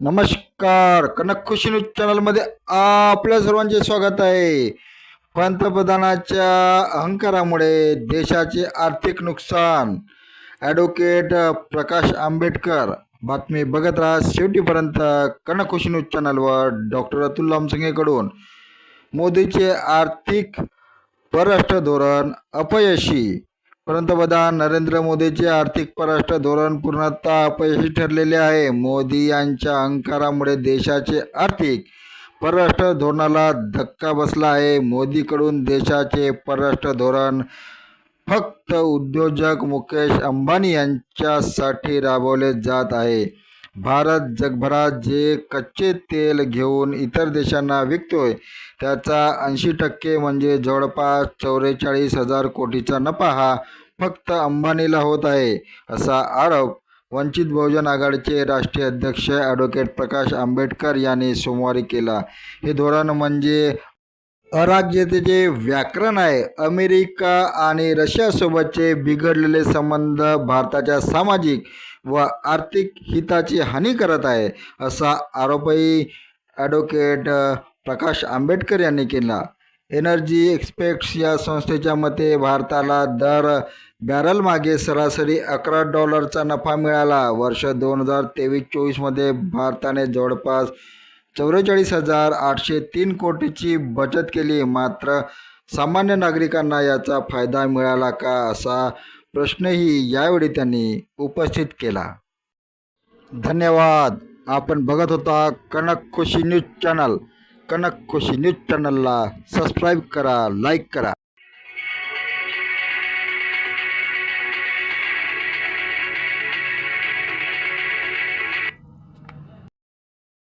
नमस्कार. कनक खुशी न्यूज चॅनलमध्ये आपल्या सर्वांचे स्वागत आहे. पंतप्रधानाच्या अहंकारामुळे देशाचे आर्थिक नुकसान. ॲडव्होकेट प्रकाश आंबेडकर. बातमी बघत राहा शेवटीपर्यंत कनक खुशी न्यूज चॅनलवर डॉक्टर अतुल लामसंगेकडून मोदीचे आर्थिक परराष्ट्र धोरण अपयशी. पंतप्रधान नरेंद्र मोदीचे आर्थिक परराष्ट्र धोरण पूर्णतः अपयशी ठरलेले आहे. मोदी यांच्या अहंकारामुळे देशाचे आर्थिक परराष्ट्र धोरणाला धक्का बसला आहे. मोदीकडून देशाचे परराष्ट्र धोरण फक्त उद्योजक मुकेश अंबानी यांच्यासाठी राबवले जात आहे. भारत जगभरात जे कच्चे तेल घेऊन इतर देशांना विकतोय त्याचा ऐंशी टक्के म्हणजे जवळपास चौवेचाळीस हजार कोटीचा नफा हा फक्त अंबानीला होत आहे असा आरोप वंचित बहुजन आघाडीचे राष्ट्रीय अध्यक्ष ॲडव्होकेट प्रकाश आंबेडकर यांनी सोमवारी केला. हे धोरण म्हणजे अराज्यतेचे व्याकरण आहे अमेरिका आणि रशियासोबतचे बिघडलेले संबंध भारताच्या सामाजिक व आर्थिक हिताची हानी करत आहे असा आरोपही ॲडव्होकेट प्रकाश आंबेडकर यांनी केला. एनर्जी एक्सपेक्ट्स या संस्थेच्या मते भारताला दर बॅरलमागे सरासरी अकरा डॉलरचा नफा मिळाला. वर्ष दोन हजार तेवीस चोवीसमध्ये भारताने जवळपास चौवेचाळीस हजार आठशे तीन कोटीची बचत केली. मात्र सामान्य नागरिकांना याचा फायदा मिळाला का असा प्रश्नही यावेळी त्यांनी उपस्थित केला. धन्यवाद. आपण बघत होता Kanak Khushi news channel. Kanak Khushi news चॅनलला सबस्क्राईब करा लाईक करा.